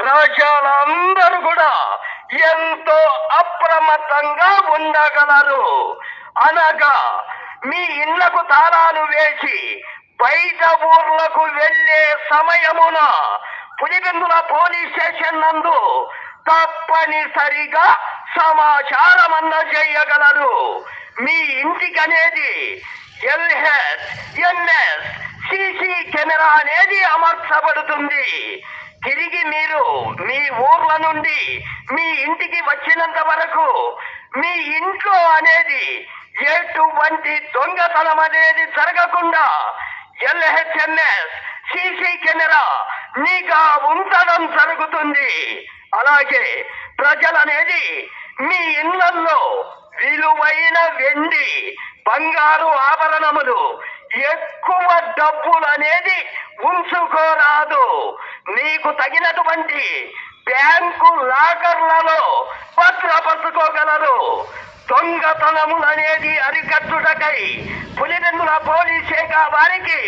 ప్రజలందరూ కూడా ఎంతో అప్రమత్తంగా ఉండగలరు. అనగా మీ ఇళ్ళకు తాళాలు వేసి బయట ఊర్లకు వెళ్ళే సమయమున పులిబెందుల పోలీస్ స్టేషన్ నందు తప్పనిసరిగా సమాచారం అందజేయగలరు. మీ ఇంటికి అనేది ఎల్హెచ్ ఎన్ఎస్ సిసి కెమెరా అనేది అమర్చబడుతుంది. తిరిగి మీరు మీ ఊర్ల నుండి మీ ఇంటికి వచ్చినంత వరకు మీ ఇంట్లో అనేది ఎటువంటి దొంగతనం అనేది జరగకుండా ఎల్హెచ్ఎన్ఎస్ సిసి కెమెరా నిఘా ఉంచడం జరుగుతుంది. అలాగే ప్రజలనేది మీ ఇళ్ళలో విలువైన వెండి బంగారు ఆభరణములు డబ్బులు అనేది ఉంచుకోరాదు. మీకు తగినటువంటి బ్యాంకు లాకర్లలో భద్రపరుచుకోగలరు. దొంగతనములు అనేది అరికట్టుటకై పులివెందుల పోలీస్ శాఖ వారికి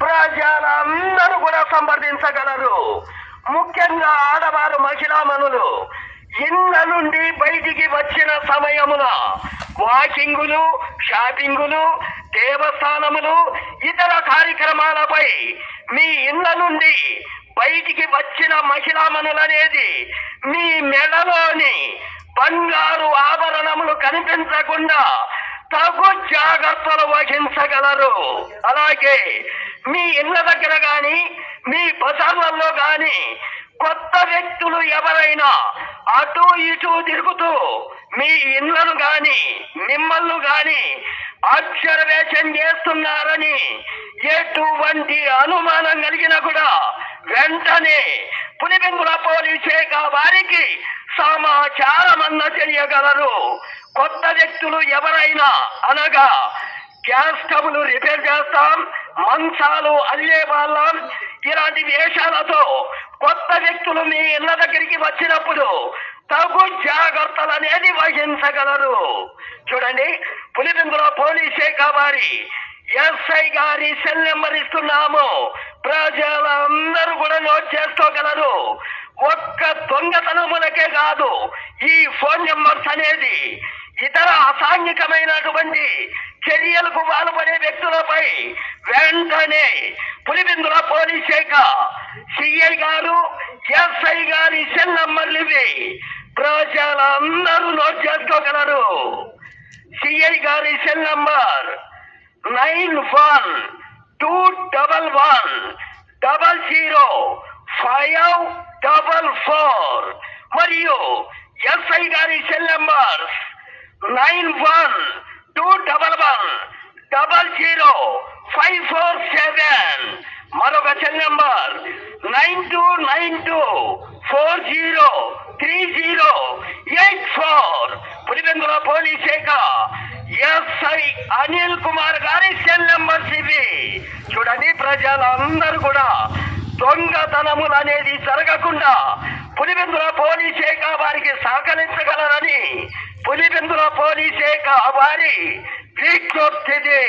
ప్రజలందరూ కూడా సంప్రదించగలరు. ముఖ్యంగా ఆడవారు మహిళామణులు ఇళ్ళ నుండి బయటికి వచ్చిన సమయమున వాకింగులు షాపింగులు దేవస్థానములు ఇతర కార్యక్రమాలపై మీ ఇళ్ళ నుండి బయటికి వచ్చిన మహిళామణులనేది మీ మెడలోని బంగారు ఆభరణములు కనిపించకుండా తగు జాగ్రత్తలు వహించగలరు. అలాగే మీ ఇళ్ళ దగ్గర గాని మీ బజార్లలో గాని కొత్త వ్యక్తులు ఎవరైనా అటు ఇటు తిరుగుతూ మీ ఇళ్ళను గాని మిమ్మల్ని గాని అబ్జర్వేషన్ చేస్తున్నారని ఎటువంటి అనుమానం కలిగినా కూడా వెంటనే పులిబెంగుల పోలీస్ శాఖ వారికి సమాచారం అన్న తెలియగలరు. కొత్త వ్యక్తులు ఎవరైనా అనగా గ్యాస్ స్టవ్లు రిపేర్ చేస్తాం మంచాలు అల్లే వాళ్ళం. ఇలాంటి వేషాలతో కొత్త వ్యక్తులు మీ ఇళ్ళ దగ్గరికి వచ్చినప్పుడు తగు జాగ్రత్తలు అనేది వహించగలరు. చూడండి పులిబిందుల పోలీస్ శాఖ వారి ఎస్ఐ గారి సెల్ నెంబర్ ఇస్తున్నాము. ప్రజలందరూ కూడా నోట్ చేసుకోగలరు. ఒక్క దొంగతనములకే కాదు ఈ ఫోన్ నెంబర్స్ అనేది ఇతర అసాంఘికమైనటువంటి చర్యలకు పాల్పడే వ్యక్తులపై వెంటనే పులిబిందుల పోలీస్ శాఖ సిఐ గారు ఎస్ఐ గారి సెల్ నంబర్లు ఇవి ప్రజలందరూ నోట్ చేసుకోగలరు. సిఐ గారి cell number nine one two double one double zero five double four మరియు ఎస్ఐ గారి cell number nine one two double one double zero five four seven మరొక cell number nine two nine two four zero three zero eight four Pulivendula police శాఖ SI Anil Kumar గారి cell number ఇవి చూడండి ప్రజలందరూ కూడా దొంగతనములు అనేది జరగకుండా పులివెందుల పోలీస్ శాఖ వారికి సహకరించగలరని పులివెందుల పోలీస్ శాఖ వారి విజ్ఞప్తిది